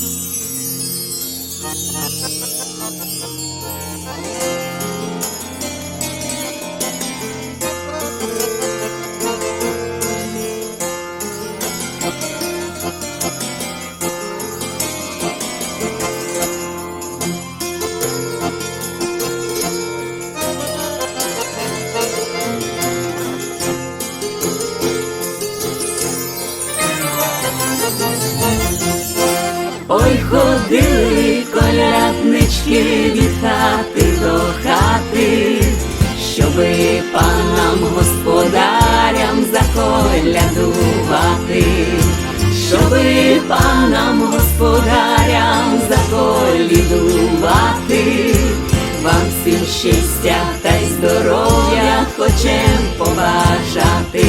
Thank you. Ходили коляднички від хати до хати, щоби панам господарям заколядувати, щоби панам господарям заколядувати, вам всім щастя та й здоров'я хочем побажати.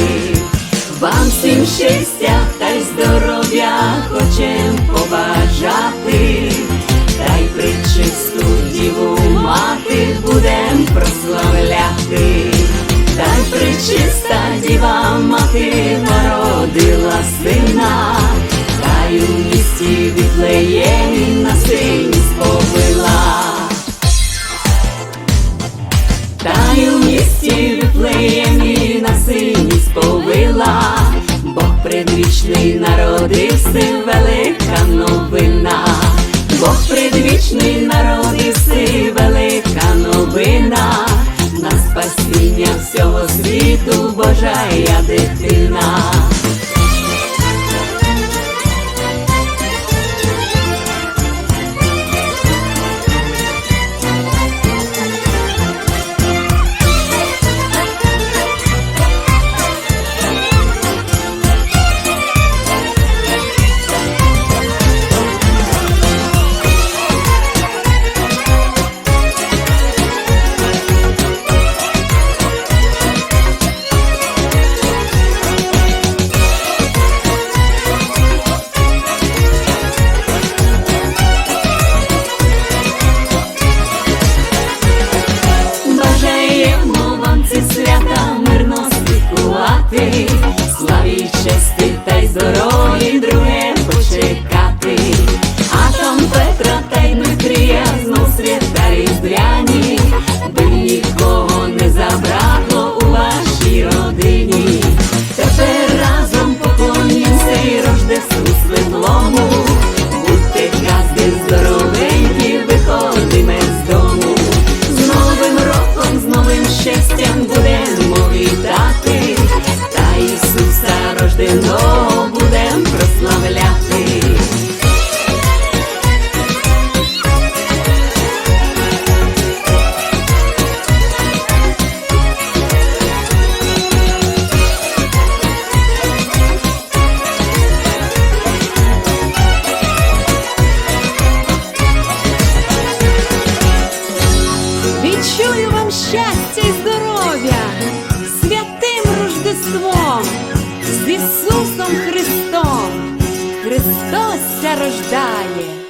Вам всім щастя та й здоров'я хочем побажати, та й причисту діву мати будем прославляти, та й причиста діва мати породила сина, та й у місті Віфлеємі на сині сповила. Та й у місті Віфлеємі на сині сповила, Бог предвічний народився, велика Бог предвічний народився, велика новина, на спасіння всього світу Божая дитина. Здоров'ї друге почекати. А там Петра та й Дмитрія знов свята різдвяні, би нікого не забракло у вашій родині. Тепер разом поклонімся й Рождеству світлому, будьте казки здоровенькі, виходимо з дому. З Новим роком, з новим щастям будемо вітати, прославляти. Відчую вам щастя і здоров'я святим Рождеством з Ісусом Христом. Serroždaje.